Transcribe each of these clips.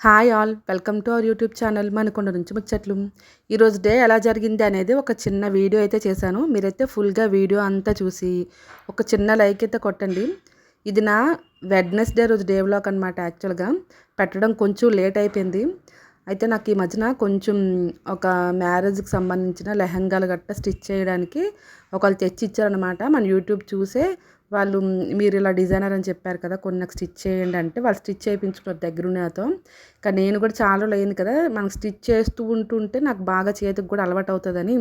Hi all welcome to our YouTube channel Manakonda నుంచి ముచ్చట్లు. ఈరోజు డే ఎలా జరిగింది అనేది ఒక చిన్న వీడియో అయితే చేశాను. మీరైతే ఫుల్గా వీడియో అంతా చూసి ఒక చిన్న లైక్ అయితే కొట్టండి. ఇది నా వెడ్నెస్డే రోజు డే వ్లాగ్ అనమాట యాక్చువల్గా. పెట్టడం కొంచెం లేట్ అయిపోయింది. అయితే నాకు ఈ మధ్యన కొంచెం ఒక మ్యారేజ్కి సంబంధించిన లెహంగాలు గట్ట స్టిచ్ చేయడానికి ఒకళ్ళు తెచ్చి ఇచ్చారనమాట మన యూట్యూబ్ చూసే వాళ్ళు మీరు ఇలా డిజైనర్ అని చెప్పారు కదా కొన్ని నాకు స్టిచ్ చేయండి అంటే వాళ్ళు స్టిచ్ చేయించుకున్నారు దగ్గరున్నతో కానీ నేను కూడా చాలా రోజులు అయింది కదా మనకు స్టిచ్ చేస్తూ ఉంటుంటే నాకు బాగా చేతికి కూడా అలవాటు అవుతుందని.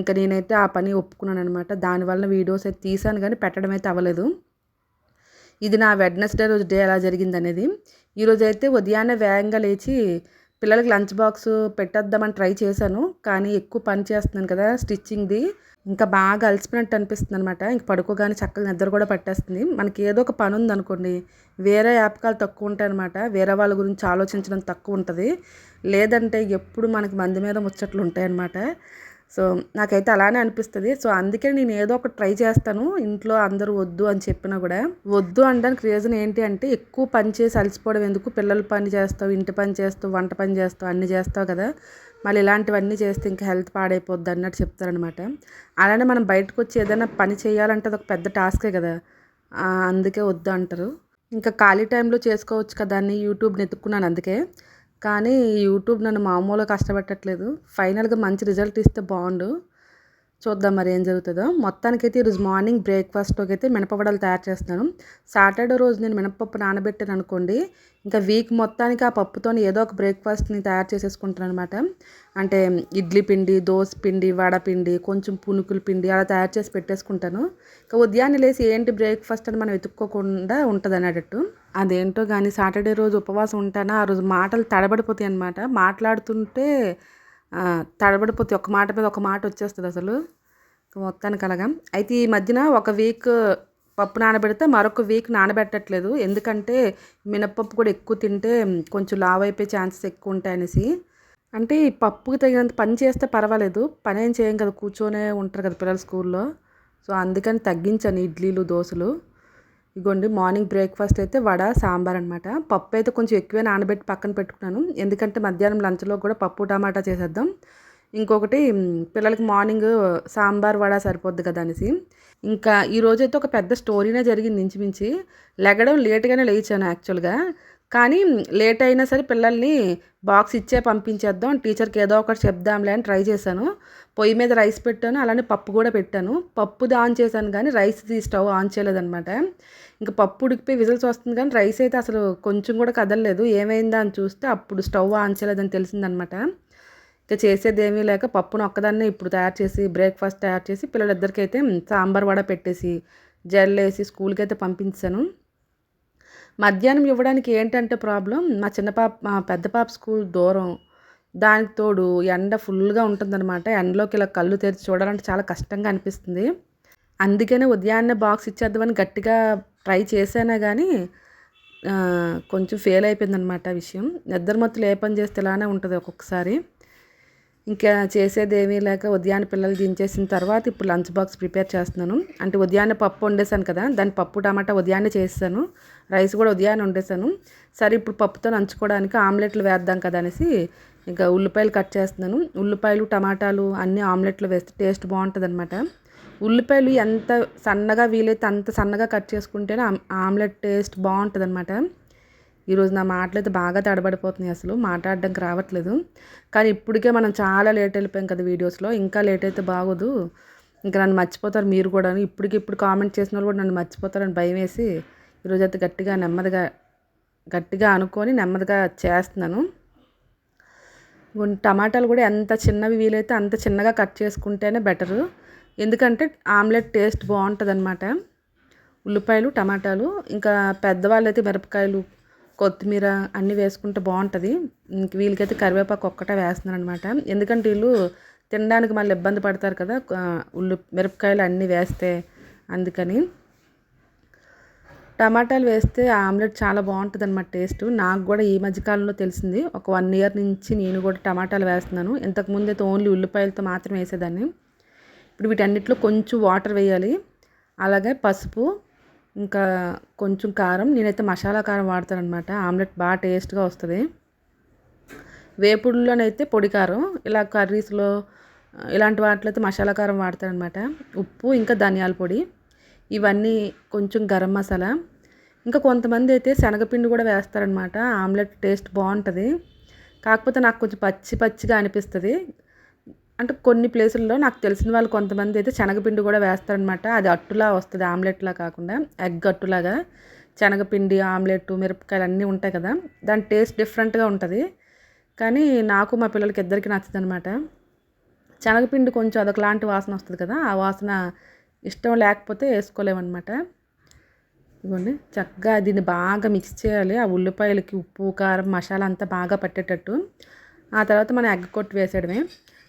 ఇంకా నేనైతే ఆ పని ఒప్పుకున్నాను అనమాట దానివల్ల వీడియోస్ అయితే తీసాను కానీ పెట్టడం అయితే అవ్వలేదు. ఇది నా వెడ్నెస్డే రోజు డే ఎలా జరిగింది అనేది. ఈరోజు అయితే ఉదయాన్నే వేగంగా లేచి పిల్లలకి లంచ్ బాక్స్ పెట్టేద్దామని ట్రై చేశాను. కానీ ఎక్కువ పని చేస్తున్నాను కదా స్టిచ్చింగ్ది. ఇంకా బాగా అలసిపోయినట్టు అనిపిస్తుంది అనమాట ఇంక పడుకోగానే చక్కగా నిద్ర కూడా పట్టేస్తుంది. మనకి ఏదో ఒక పని ఉంది అనుకోండి వేరే యాపకాలు తక్కువ ఉంటాయి అనమాట వేరే వాళ్ళ గురించి ఆలోచించడం తక్కువ ఉంటుంది. లేదంటే ఎప్పుడు మనకి మంది మీద ముచ్చట్లు ఉంటాయన్నమాట. సో నాకైతే అలానే అనిపిస్తుంది. సో అందుకే నేను ఏదో ఒకటి ట్రై చేస్తాను. ఇంట్లో అందరూ వద్దు అని చెప్పినా కూడా వద్దు అనడానికి రీజన్ ఏంటి అంటే ఎక్కువ పని చేసి అలసిపోవడం. ఎందుకు? పిల్లలు పని చేస్తావు ఇంటి పని చేస్తావు వంట పని చేస్తావు అన్నీ చేస్తావు కదా. మళ్ళీ ఇలాంటివన్నీ చేస్తే ఇంకా హెల్త్ పాడైపోద్ది అన్నట్టు చెప్తారనమాట అలానే మనం బయటకు వచ్చి ఏదైనా పని చేయాలంటే అది ఒక పెద్ద టాస్కే కదా. అందుకే వద్దు అంటారు. ఇంకా ఖాళీ టైంలో చేసుకోవచ్చు కదా అని యూట్యూబ్ని ఎత్తుక్కున్నాను అందుకే. కానీ యూట్యూబ్ నన్ను మామూలుగా కష్టపెట్టట్లేదు. ఫైనల్గా మంచి రిజల్ట్ ఇస్తే బాగుండు. చూద్దాం మరి ఏం జరుగుతుందో. మొత్తానికైతే ఈరోజు మార్నింగ్ బ్రేక్ఫాస్ట్లోకి అయితే మినపవడలు తయారు చేస్తాను సాటర్డే రోజు నేను మినపప్పు నానబెట్టాను అనుకోండి ఇంకా వీక్ మొత్తానికి ఆ పప్పుతో ఏదో ఒక బ్రేక్ఫాస్ట్ని తయారు చేసేసుకుంటాను అనమాట అంటే ఇడ్లీ పిండి దోశ పిండి వడ పిండి కొంచెం పునుకుల పిండి అలా తయారు చేసి పెట్టేసుకుంటాను. ఇంకా ఉదయాన్నే లేసి ఏంటి బ్రేక్ఫాస్ట్ అని మనం వెతుక్కోకుండా ఉంటుంది అనేటట్టు అదేంటో కానీ సాటర్డే రోజు ఉపవాసం ఉంటానా? ఆ రోజు మాటలు తడబడిపోతాయి అనమాట మాట్లాడుతుంటే తడబడిపోతే ఒక మాట మీద ఒక మాట వచ్చేస్తుంది అసలు. మొత్తానికి అలాగా. అయితే ఈ మధ్యన ఒక వీక్ పప్పు నానబెడితే మరొక వీక్ నానబెట్టట్లేదు. ఎందుకంటే మినప్పప్పు కూడా ఎక్కువ తింటే కొంచెం లావ్ అయిపోయే ఛాన్సెస్ ఎక్కువ ఉంటాయి అనేసి అంటే ఈ పప్పుకి తగినంత పని చేస్తే పర్వాలేదు. పని ఏం చేయం కదా కూర్చొనే ఉంటారు కదా పిల్లలు స్కూల్లో. సో అందుకని తగ్గించాను ఇడ్లీలు దోశలు. ఇగోండి మార్నింగ్ బ్రేక్ఫాస్ట్ అయితే వడ సాంబార్ అనమాట పప్పు అయితే కొంచెం ఎక్కువే నానబెట్టి పక్కన పెట్టుకున్నాను. ఎందుకంటే మధ్యాహ్నం లంచ్లో కూడా పప్పు టమాటా చేసేద్దాం. ఇంకొకటి పిల్లలకి మార్నింగ్ సాంబార్ వడ సరిపోద్ది కదా అనేసి. ఇంకా ఈరోజైతే ఒక పెద్ద స్టోరీనే జరిగింది ఇంచుమించి. లెగడం లేట్గానే లేచాను యాక్చువల్గా. కానీ లేట్ అయినా సరే పిల్లల్ని బాక్స్ ఇచ్చే పంపించేద్దాం. టీచర్కి ఏదో ఒకటి చెప్దాంలే అని ట్రై చేశాను. పొయ్యి మీద రైస్ పెట్టాను అలానే పప్పు కూడా పెట్టాను. పప్పుది ఆన్ చేశాను కానీ రైస్ స్టవ్ ఆన్ చేయలేదనమాట ఇంకా పప్పు ఉడికిపోయి విజిల్స్ వస్తుంది కానీ రైస్ అయితే అసలు కొంచెం కూడా కదలలేదు. ఏమైందా అని చూస్తే అప్పుడు స్టవ్ ఆన్ చేయలేదని తెలిసిందనమాట ఇంకా చేసేది ఏమీ లేక పప్పును ఒక్కదాన్నే ఇప్పుడు తయారు చేసి బ్రేక్ఫాస్ట్ తయారు చేసి పిల్లలిద్దరికైతే సాంబార్ వడ పెట్టేసి జెల్ వేసి స్కూల్కి అయితే పంపించాను. మధ్యాహ్నం ఇవ్వడానికి ఏంటంటే ప్రాబ్లం మా చిన్న పాప మా పెద్ద పాప స్కూల్ దూరం. దానికి తోడు ఎండ ఫుల్గా ఉంటుందన్నమాట. ఎండలోకి ఇలా కళ్ళు తెరిచి చూడాలంటే చాలా కష్టంగా అనిపిస్తుంది. అందుకనే ఉదయాన్నే బాక్స్ ఇచ్చేద్దామని గట్టిగా ట్రై చేశానే కానీ కొంచెం ఫెయిల్ అయిపోయిందనమాట విషయం. నిద్ర మొత్తం ఏ పని చేస్తే ఇలానే ఉంటుంది ఒక్కొక్కసారి. ఇంకా చేసేదేమీ లేక ఉదయాన్నే పిల్లలు దించేసిన తర్వాత ఇప్పుడు లంచ్ బాక్స్ ప్రిపేర్ చేస్తున్నాను. అంటే ఉదయాన్నే పప్పు వండేసాను కదా దాని పప్పు టమాటా ఉదయాన్నే చేస్తాను రైస్ కూడా ఉదయాన్నే వండేసాను సరే ఇప్పుడు పప్పుతో నంచుకోవడానికి ఆమ్లెట్లు వేద్దాం కదా అనేసి ఇంకా ఉల్లిపాయలు కట్ చేస్తున్నాను. ఉల్లిపాయలు టమాటాలు అన్నీ ఆమ్లెట్లు వేస్తే టేస్ట్ బాగుంటుంది అనమాట ఉల్లిపాయలు ఎంత సన్నగా వీలైతే అంత సన్నగా కట్ చేసుకుంటేనే ఆమ్లెట్ టేస్ట్ బాగుంటుంది అనమాట ఈరోజు నా మాటలు అయితే బాగా తడబడిపోతున్నాయి అసలు. మాట్లాడడానికి రావట్లేదు. కానీ ఇప్పటికే మనం చాలా లేట్ వెళ్ళిపోయాం కదా వీడియోస్లో. ఇంకా లేట్ అయితే బాగోదు. ఇంకా నన్ను మర్చిపోతారు మీరు కూడా ఇప్పటికి ఇప్పుడు కామెంట్ చేసిన వాళ్ళు కూడా నన్ను మర్చిపోతారని భయం వేసి ఈరోజు అయితే గట్టిగా నెమ్మదిగా గట్టిగా అనుకొని నెమ్మదిగా చేస్తున్నాను. టమాటాలు కూడా ఎంత చిన్నవి వీలైతే అంత చిన్నగా కట్ చేసుకుంటేనే బెటరు. ఎందుకంటే ఆమ్లెట్ టేస్ట్ బాగుంటుంది అనమాట ఉల్లిపాయలు టమాటాలు ఇంకా పెద్దవాళ్ళు అయితే మిరపకాయలు కొత్తిమీర అన్నీ వేసుకుంటే బాగుంటుంది. వీళ్ళకైతే కరివేపాకు ఒక్కటే వేస్తున్నాను అనమాట ఎందుకంటే వీళ్ళు తినడానికి మళ్ళీ ఇబ్బంది పడతారు కదా ఉల్లి మిరపకాయలు అన్నీ వేస్తే అందుకని. టమాటాలు వేస్తే ఆమ్లెట్ చాలా బాగుంటుంది అనమాట టేస్ట్. నాకు కూడా ఈ మధ్యకాలంలో తెలిసింది. ఒక వన్ ఇయర్ నుంచి నేను కూడా టమాటాలు వేస్తున్నాను. ఇంతకుముందు అయితే ఓన్లీ ఉల్లిపాయలతో మాత్రం వేసేదాన్ని. ఇప్పుడు వీటన్నిటిలో కొంచెం వాటర్ వేయాలి. అలాగే పసుపు ఇంకా కొంచెం కారం నేనైతే మసాలా కారం వాడతాను అనమాట ఆమ్లెట్ బాగా టేస్ట్గా వస్తుంది. వేపుడులోనైతే పొడి కారం ఇలా కర్రీస్లో ఇలాంటి వాటిలో అయితే మసాలా కారం వాడతారనమాట ఉప్పు ఇంకా ధనియాల పొడి ఇవన్నీ కొంచెం గరం మసాలా. ఇంకా కొంతమంది అయితే శనగపిండి కూడా వేస్తారనమాట ఆమ్లెట్ టేస్ట్ బాగుంటుంది కాకపోతే నాకు కొంచెం పచ్చి పచ్చిగా అనిపిస్తుంది. అంటే కొన్ని ప్లేసుల్లో నాకు తెలిసిన వాళ్ళు కొంతమంది అయితే శనగపిండి కూడా వేస్తారనమాట అది అట్టులా వస్తుంది ఆమ్లెట్లా కాకుండా. ఎగ్ అట్టులాగా. శనగపిండి ఆమ్లెట్ మిరపకాయలు అన్నీ ఉంటాయి కదా. దాని టేస్ట్ డిఫరెంట్గా ఉంటుంది. కానీ నాకు మా పిల్లలకి ఇద్దరికి నచ్చదు అనమాట శనగపిండి కొంచెం అదొకలాంటి వాసన వస్తుంది కదా ఆ వాసన ఇష్టం లేకపోతే వేసుకోలేమన్నమాట. ఇవ్వండి చక్కగా దీన్ని బాగా మిక్స్ చేయాలి. ఆ ఉల్లిపాయలకి ఉప్పు కారం మసాలా అంతా బాగా పట్టేటట్టు. ఆ తర్వాత మనం ఎగ్ కొట్టి వేసేయడమే.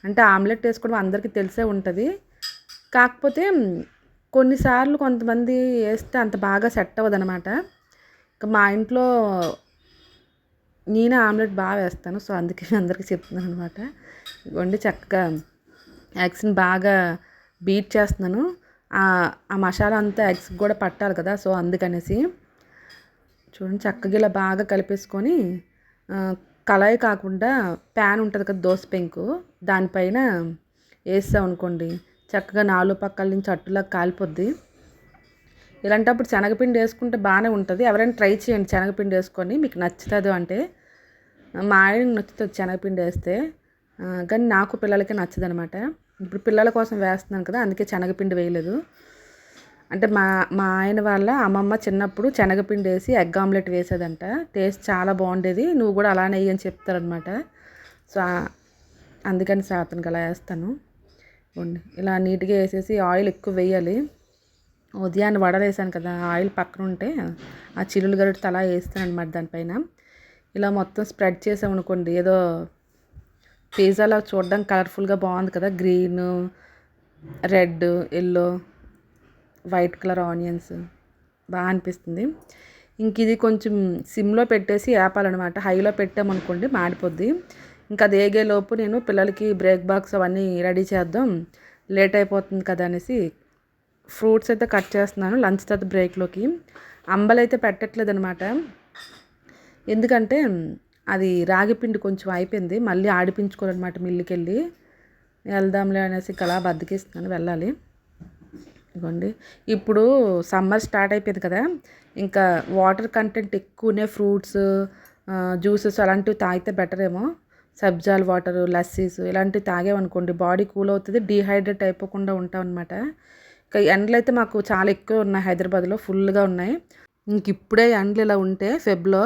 అంటే ఆమ్లెట్ వేసుకోవడం అందరికీ తెలిసే ఉంటుంది. కాకపోతే కొన్నిసార్లు కొంతమంది వేస్తే అంత బాగా సెట్ అవ్వదు అనమాట ఇంకా మా ఇంట్లో నేనే ఆమ్లెట్ బాగా వేస్తాను. సో అందుకే అందరికీ చెప్తున్నాను అనమాట ఇవ్వండి చక్కగా ఎగ్స్ని బాగా బీట్ చేస్తున్నాను. ఆ మసాలా అంతా ఎగ్స్ కూడా పట్టాలి కదా సో అందుకనేసి చూడండి చక్కగా ఇలా బాగా కలిపేసుకొని కళాయి కాకుండా ప్యాన్ ఉంటుంది కదా దోశ పెంకు దానిపైన వేస్తాం అనుకోండి. చక్కగా నాలుగు పక్కల నుంచి అట్టులా కాలిపోద్ది. ఇలాంటప్పుడు శనగపిండి వేసుకుంటే బాగానే ఉంటుంది. ఎవరైనా ట్రై చేయండి శనగపిండి వేసుకొని. మీకు నచ్చుతుంది అంటే మా ఆయనకి నచ్చుతుంది శనగపిండి వేస్తే. కానీ నాకు పిల్లలకి నచ్చదనమాట. ఇప్పుడు పిల్లల కోసం వేస్తున్నాను కదా అందుకే శనగపిండి వేయలేదు. అంటే మా మా ఆయన వాళ్ళ అమ్మమ్మ చిన్నప్పుడు శనగపిండి వేసి ఎగ్ ఆమ్లెట్ వేసేదంట. టేస్ట్ చాలా బాగుండేది. నువ్వు కూడా అలానే వేయని చెప్తారనమాట సో అందుకని అతనికి అలా వేస్తాను. ఇలా నీట్గా వేసేసి ఆయిల్ ఎక్కువ వేయాలి. ఉదయాన్నే వడలేసాను కదా ఆయిల్ పక్కన ఉంటే ఆ చిల్లులు గరిటితో అలా వేస్తాను అనమాట దానిపైన. ఇలా మొత్తం స్ప్రెడ్ చేసామనుకోండి ఏదో పిజ్జాలో చూడడం కలర్ఫుల్గా బాగుంది కదా green red yellow. White colour onions బాగా అనిపిస్తుంది. ఇంక ఇది కొంచెం సిమ్లో పెట్టేసి వేపాలన్నమాట హైలో పెట్టామనుకోండి మాడిపోద్ది. ఇంకా అది ఏగేలోపు నేను పిల్లలకి బ్రేక్ బాక్స్ అవన్నీ రెడీ చేద్దాం. లేట్ అయిపోతుంది కదా అనేసి ఫ్రూట్స్ అయితే కట్ చేస్తున్నాను లంచ్ తర్వాత బ్రేక్లోకి. అంబలైతే పెట్టట్లేదు అనమాట ఎందుకంటే అది రాగిపిండి కొంచెం అయిపోయింది. మళ్ళీ ఆడిపించుకోవాలన్నమాట మిల్లుకెళ్ళి. వెళ్దాంలే అనేసి కలా బద్దకిస్తున్నాను వెళ్ళాలి. ఇదిగోండి ఇప్పుడు సమ్మర్ స్టార్ట్ అయిపోయింది కదా ఇంకా వాటర్ కంటెంట్ ఎక్కువనే ఫ్రూట్స్ జ్యూసెస్ అలాంటివి తాగితే బెటర్ ఏమో. సబ్జాల్ వాటర్ లస్సీస్ ఇలాంటివి తాగేమనుకోండి బాడీ కూల్ అవుతుంది డీహైడ్రేట్ అయిపోకుండా ఉంటాం అనమాట ఇంకా ఎండలు అయితే మాకు చాలా ఎక్కువ ఉన్నాయి హైదరాబాద్లో ఫుల్గా ఉన్నాయి. ఇంక ఇప్పుడే ఎండలు ఇలా ఉంటే ఫెబ్లో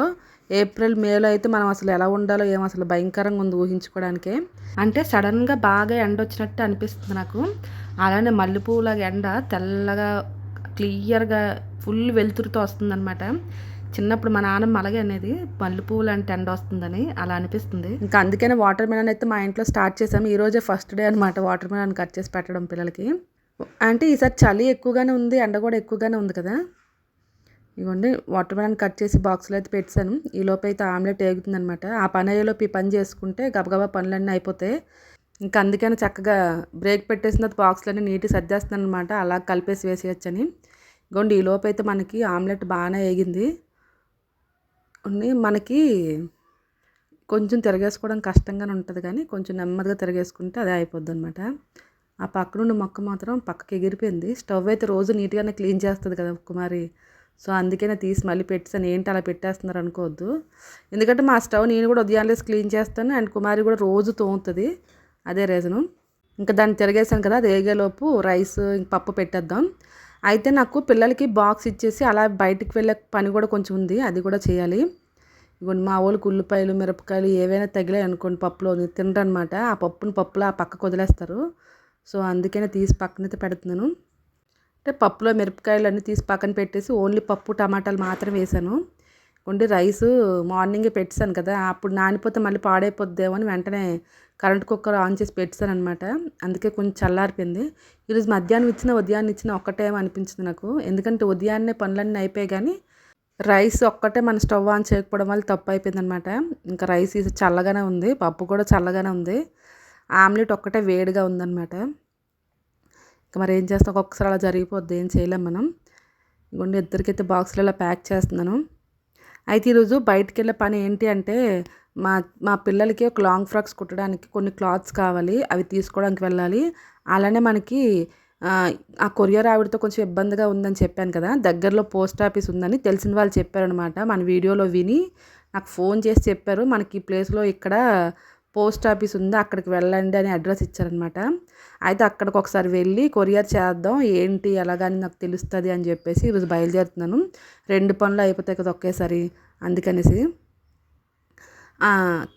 ఏప్రిల్ మేలో అయితే మనం అసలు ఎలా ఉండాలో ఏమో అసలు భయంకరంగా ఉంది ఊహించుకోవడానికి. అంటే సడన్గా బాగా ఎండ వచ్చినట్టు అనిపిస్తుంది నాకు. అలానే మల్లెపూలాగా ఎండ తెల్లగా క్లియర్గా ఫుల్ వెలుతురుతో వస్తుందన్నమాట. చిన్నప్పుడు మా నాన్నమ్మ అలాగే అనేది మల్లెపూలు అంటే ఎండ వస్తుందని అలా అనిపిస్తుంది. ఇంకా అందుకనే వాటర్ మెలన్ అయితే మా ఇంట్లో స్టార్ట్ చేసాము. ఈరోజే ఫస్ట్ డే అనమాట వాటర్ మెలన్ కట్ చేసి పెట్టడం పిల్లలకి. అంటే ఈసారి చలి ఎక్కువగానే ఉంది ఎండ కూడా ఎక్కువగానే ఉంది కదా? ఇగోండి వాటర్ మెలన్ కట్ చేసి బాక్స్లో అయితే పెట్టాను ఈ లోపు అయితే ఆమ్లెట్ ఏగుతుందనమాట ఆ పని అయ్యేలోపు ఈ పని చేసుకుంటే గబగబా పనులన్నీ అయిపోతాయి. ఇంకా అందుకని చక్కగా బ్రేక్ పెట్టేసిన తర్వాత బాక్స్లన్నీ నీట్గా సర్దేస్తున్నాను అనమాట అలా కలిపేసి వేసేయచ్చని. ఇగోండి ఈ లోపు అయితే మనకి ఆమ్లెట్ బాగానే వేగింది మనకి కొంచెం తిరగేసుకోవడం కష్టంగానే ఉంటుంది కానీ కొంచెం నెమ్మదిగా తిరగేసుకుంటే అదే అయిపోద్ది అనమాట ఆ పక్కనుండి మొక్క మాత్రం పక్కకి ఎగిరిపోయింది. స్టవ్ అయితే రోజు నీట్గానే క్లీన్ చేస్తుంది కదా కుమారి. సో అందుకనే తీసి మళ్ళీ పెట్టాను ఏంటి అలా పెట్టేస్తున్నారు అనుకోవద్దు. ఎందుకంటే మా స్టవ్ నేను కూడా ఉదయాన్నే క్లీన్ చేస్తాను అండ్ కుమారి కూడా రోజు తోముతుంది. అదే రీజను ఇంకా దాన్ని తిరగేసాను కదా అది వేగేలోపు రైస్ పప్పు పెట్టేద్దాం. అయితే నాకు పిల్లలకి బాక్స్ ఇచ్చేసి అలా బయటికి వెళ్ళే పని కూడా కొంచెం ఉంది అది కూడా చేయాలి. ఇగోండి మా వాళ్ళకి ఉల్లిపాయలు మిరపకాయలు ఏవైనా తగిలాయి అనుకోండి పప్పులో తినరనమాట. ఆ పప్పుని పప్పులో ఆ పక్కకు వదిలేస్తారు. సో అందుకనే తీసి పక్కనైతే పెడుతున్నాను. అంటే పప్పులో మిరపకాయలు అన్నీ తీసి పక్కన పెట్టేసి ఓన్లీ పప్పు టమాటాలు మాత్రం వేసాను. ఉండి రైస్ మార్నింగే పెట్టాను కదా అప్పుడు నానిపోతే మళ్ళీ పాడైపోద్దేమో అని వెంటనే కరెంట్ కుక్కర్ ఆన్ చేసి పెట్టాను అనమాట అందుకే కొంచెం చల్లారిపోయింది. ఈరోజు మధ్యాహ్నం ఇచ్చిన ఉదయాన్నే ఇచ్చిన ఒక్కటే అనిపించింది నాకు. ఎందుకంటే ఉదయాన్నే పనులన్నీ అయిపోయాయి కానీ రైస్ ఒక్కటే మన స్టవ్ ఆన్ చేయకపోవడం వల్ల తప్పు అయిపోయింది అనమాట ఇంకా రైస్ చల్లగానే ఉంది పప్పు కూడా చల్లగానే ఉంది. ఆమ్లెట్ ఒక్కటే వేడిగా ఉందన్నమాట. మరి ఏం చేస్తాం? ఒక్కొక్కసారి అలా జరిగిపోద్ది. ఏం చేయలేం మనం. ఇంకొండి ఇద్దరికైతే బాక్స్లలో ప్యాక్ చేస్తున్నాను. అయితే ఈరోజు బయటికి వెళ్ళే పని ఏంటి అంటే మా మా పిల్లలకి ఒక లాంగ్ ఫ్రాక్స్ కుట్టడానికి కొన్ని క్లాత్స్ కావాలి. అవి తీసుకోవడానికి వెళ్ళాలి. అలానే మనకి ఆ కొరియర్ ఆవిడతో కొంచెం ఇబ్బందిగా ఉందని చెప్పాను కదా. దగ్గరలో పోస్ట్ ఆఫీస్ ఉందని తెలిసిన వాళ్ళు చెప్పారనమాట మన వీడియోలో విని నాకు ఫోన్ చేసి చెప్పారు. మనకి ఈ ప్లేస్లో ఇక్కడ పోస్ట్ ఆఫీస్ ఉంది అక్కడికి వెళ్ళండి అని అడ్రస్ ఇచ్చారనమాట. అయితే అక్కడికి ఒకసారి వెళ్ళి కొరియర్ చేద్దాం ఏంటి ఎలాగని నాకు తెలుస్తుంది అని చెప్పేసి ఈరోజు బయలుదేరుతున్నాను. రెండు పనులు అయిపోతాయి కదా ఒకేసారి అందుకనేసి.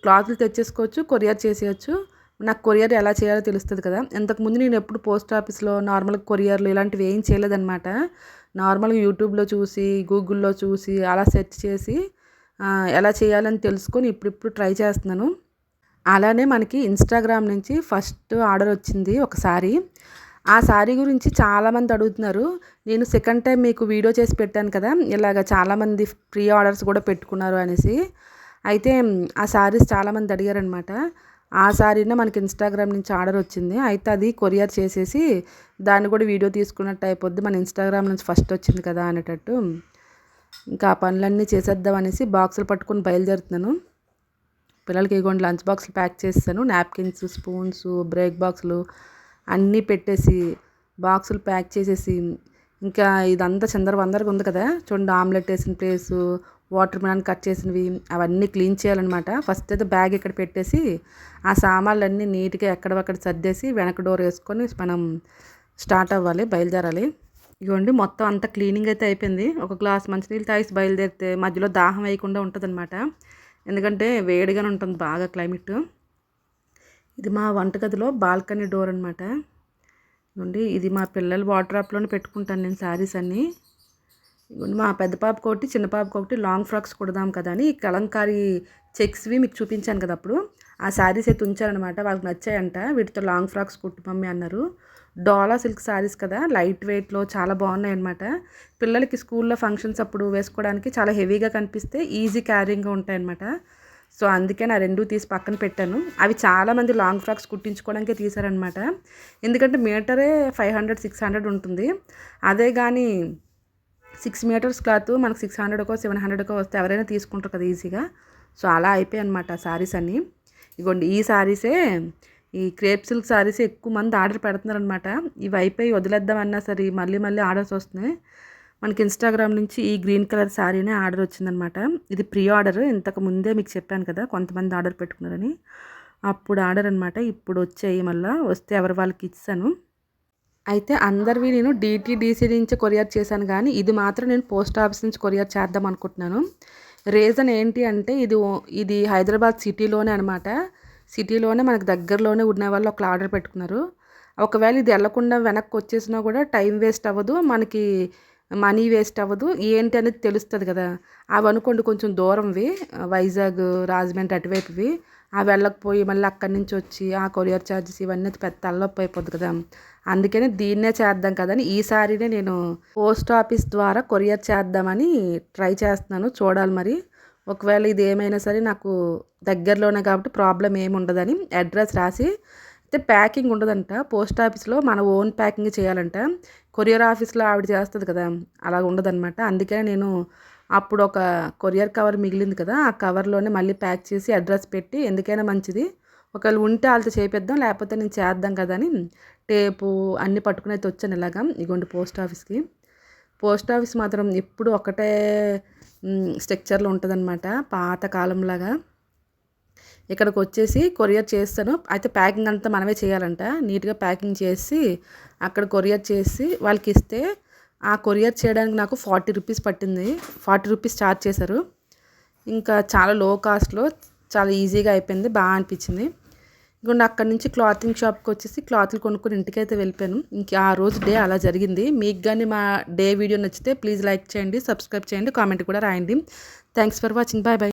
క్లాత్లు తెచ్చేసుకోవచ్చు కొరియర్ చేసేయచ్చు. నాకు కొరియర్ ఎలా చేయాలో తెలుస్తుంది కదా. ఇంతకుముందు నేను ఎప్పుడు పోస్ట్ ఆఫీస్లో నార్మల్గా కొరియర్లు ఇలాంటివి ఏం చేయలేదన్నమాట నార్మల్గా యూట్యూబ్లో చూసి గూగుల్లో చూసి అలా సెర్చ్ చేసి ఎలా చేయాలని తెలుసుకొని ఇప్పుడిప్పుడు ట్రై చేస్తున్నాను. అలానే మనకి ఇన్స్టాగ్రామ్ నుంచి ఫస్ట్ ఆర్డర్ వచ్చింది ఒకసారి. ఆ శారీ గురించి చాలామంది అడుగుతున్నారు. నేను సెకండ్ టైం మీకు వీడియో చేసి పెట్టాను కదా ఇలాగ చాలామంది ప్రీ ఆర్డర్స్ కూడా పెట్టుకున్నారు అనేసి. అయితే ఆ శారీస్ చాలామంది అడిగారనమాట. ఆ శారీనే మనకి ఇన్స్టాగ్రామ్ నుంచి ఆర్డర్ వచ్చింది. అయితే అది కొరియర్ చేసేసి దాన్ని కూడా వీడియో తీసుకున్నట్టు అయిపోద్ది. మన ఇన్స్టాగ్రామ్ నుంచి ఫస్ట్ వచ్చింది కదా అనేటట్టు. ఇంకా ఆ పనులన్నీ చేసేద్దాం అనేసి బాక్సులు పట్టుకొని బయలుదేరుతున్నాను. పిల్లలకి ఇగోండి లంచ్ బాక్స్లు ప్యాక్ చేస్తాను. నాప్కిన్స్ స్పూన్స్ బ్రేక్ బాక్సులు అన్నీ పెట్టేసి బాక్సులు ప్యాక్ చేసేసి ఇంకా ఇదంతా చందర వందరగా ఉంది కదా. చూడండి ఆమ్లెట్ వేసిన ప్లేసు వాటర్ మిలన్ కట్ చేసినవి అవన్నీ క్లీన్ చేయాలన్నమాట. ఫస్ట్ అయితే బ్యాగ్ ఇక్కడ పెట్టేసి ఆ సామాన్లన్నీ నీట్గా ఎక్కడవక్కడ సర్దేసి వెనక డోర్ వేసుకొని మనం స్టార్ట్ అవ్వాలి బయలుదేరాలి. ఇవ్వండి మొత్తం అంతా క్లీనింగ్ అయితే అయిపోయింది. ఒక గ్లాస్ మంచినీళ్ళు తాగి బయలుదేరితే మధ్యలో దాహం వేయకుండా ఉంటుందన్నమాట. ఎందుకంటే వేడిగానే ఉంటుంది బాగా క్లైమేట్. ఇది మా వంటగదిలో బాల్కనీ డోర్ అనమాట ఇవ్వండి ఇది మా పిల్లల వాటర్ ఆప్లోనే పెట్టుకుంటాను నేను శారీస్ అన్నీ. మా పెద్ద పాపకు ఒకటి చిన్న పాపకు ఒకటి లాంగ్ ఫ్రాక్స్ కుడదాం కదా అని కలంకారీ చెక్స్వి మీకు చూపించాను కదా అప్పుడు. ఆ శారీస్ అయితే ఉంచారనమాట వాళ్ళకి నచ్చాయంట. వీటితో లాంగ్ ఫ్రాక్స్ కుట్టు మమ్మీ అన్నారు. డోలా సిల్క్ శారీస్ కదా లైట్ వెయిట్లో చాలా బాగున్నాయి అనమాట పిల్లలకి స్కూల్లో ఫంక్షన్స్ అప్పుడు వేసుకోవడానికి చాలా హెవీగా కనిపిస్తే ఈజీ క్యారింగ్గా ఉంటాయన్నమాట. సో అందుకే నా రెండు తీసి పక్కన పెట్టాను. అవి చాలామంది లాంగ్ ఫ్రాక్స్ కుట్టించుకోవడానికే తీసారనమాట ఎందుకంటే మీటరే ఫైవ్ హండ్రెడ్ సిక్స్ హండ్రెడ్ ఉంటుంది. అదే కానీ సిక్స్ మీటర్స్ క్లాత్ మనకు సిక్స్ హండ్రెడ్కో సెవెన్ హండ్రెడ్కో వస్తే ఎవరైనా తీసుకుంటారు కదా ఈజీగా. సో అలా అయిపోయాయి అనమాట శారీస్ అన్నీ. ఇగోండి ఈ శారీసే ఈ క్రేప్ సిల్క్ శారీస్ ఎక్కువ మంది ఆర్డర్ పెడుతున్నారనమాట ఇవి అయిపోయి వదిలేద్దామన్నా సరే మళ్ళీ మళ్ళీ ఆర్డర్స్ వస్తున్నాయి. మనకి ఇన్స్టాగ్రామ్ నుంచి ఈ గ్రీన్ కలర్ శారీనే ఆర్డర్ వచ్చిందనమాట ఇది ప్రీ ఆర్డర్. ఇంతకు ముందే మీకు చెప్పాను కదా కొంతమంది ఆర్డర్ పెట్టుకున్నారని. అప్పుడు ఆర్డర్ అనమాట ఇప్పుడు వచ్చాయి మళ్ళీ. వస్తే ఎవరి వాళ్ళకి ఇచ్చాను. అయితే అందరివి నేను డిటీడీసీ నుంచి కొరియర్ చేశాను కానీ ఇది మాత్రం నేను పోస్ట్ ఆఫీస్ నుంచి కొరియర్ చేద్దాం అనుకుంటున్నాను. రీజన్ ఏంటి అంటే ఇది ఇది హైదరాబాద్ సిటీలోనే అనమాట సిటీలోనే మనకు దగ్గరలోనే ఉన్న వాళ్ళు ఒకళ్ళు ఆర్డర్ పెట్టుకున్నారు. ఒకవేళ ఇది వెళ్ళకుండా వెనక్కి వచ్చేసినా కూడా టైం వేస్ట్ అవ్వదు మనకి మనీ వేస్ట్ అవ్వదు. ఏంటి అనేది తెలుస్తుంది కదా. అవి అనుకోండి కొంచెం దూరంవి వైజాగ్ రాజమండ్రి అటువైపువి. అవి వెళ్ళకపోయి మళ్ళీ అక్కడి నుంచి వచ్చి ఆ కొరియర్ ఛార్జెస్ ఇవన్నీ పెద్ద తలనొప్పి అయిపోద్ది కదా. అందుకని దీన్నే చేద్దాం కదని ఈసారినే నేను పోస్ట్ ఆఫీస్ ద్వారా కొరియర్ చేద్దామని ట్రై చేస్తున్నాను. చూడాలి మరి. ఒకవేళ ఇది ఏమైనా సరే నాకు దగ్గరలోనే కాబట్టి ప్రాబ్లం ఏమి ఉండదని అడ్రస్ రాసి అయితే ప్యాకింగ్ ఉండదంట. పోస్ట్ ఆఫీస్లో మన ఓన్ ప్యాకింగ్ చేయాలంట. కొరియర్ ఆఫీస్లో ఆవిడ చేస్తుంది కదా అలా ఉండదన్నమాట. అందుకనే నేను అప్పుడు ఒక కొరియర్ కవర్ మిగిలింది కదా ఆ కవర్లోనే మళ్ళీ ప్యాక్ చేసి అడ్రస్ పెట్టి ఎందుకైనా మంచిది. ఒకవేళ ఉంటే వాళ్ళతో చేపిద్దాం లేకపోతే నేను చేద్దాం కదా అని టేపు అన్నీ పట్టుకుని అయితే వచ్చాను ఇలాగా ఇగోండి పోస్ట్ ఆఫీస్కి. పోస్ట్ ఆఫీస్ మాత్రం ఎప్పుడు ఒకటే స్ట్రక్చర్లో ఉంటుందన్నమాట పాత కాలంలాగా. ఇక్కడికి వచ్చేసి కొరియర్ చేస్తాను. అయితే ప్యాకింగ్ అంతా మనమే చేయాలంట. నీట్గా ప్యాకింగ్ చేసి అక్కడ కొరియర్ చేసి వాళ్ళకి ఇస్తే ఆ కొరియర్ చేయడానికి నాకు ఫార్టీ రూపీస్ పట్టింది. ఫార్టీ రూపీస్ ఛార్జ్ చేశారు. ఇంకా చాలా లో కాస్ట్లో చాలా ఈజీగా అయిపోయింది. బాగా అనిపించింది. ఇంకొండి అక్కడ నుంచి క్లాతింగ్ షాప్కి వచ్చేసి క్లాత్లు కొనుక్కొని ఇంటికైతే వెళ్ళిపోయాను. ఇంక ఆ రోజు డే అలా జరిగింది. మీకు కానీ మా డే వీడియో నచ్చితే ప్లీజ్ లైక్ చేయండి సబ్స్క్రైబ్ చేయండి కామెంట్ కూడా రాయండి. Thanks for watching. Bye bye.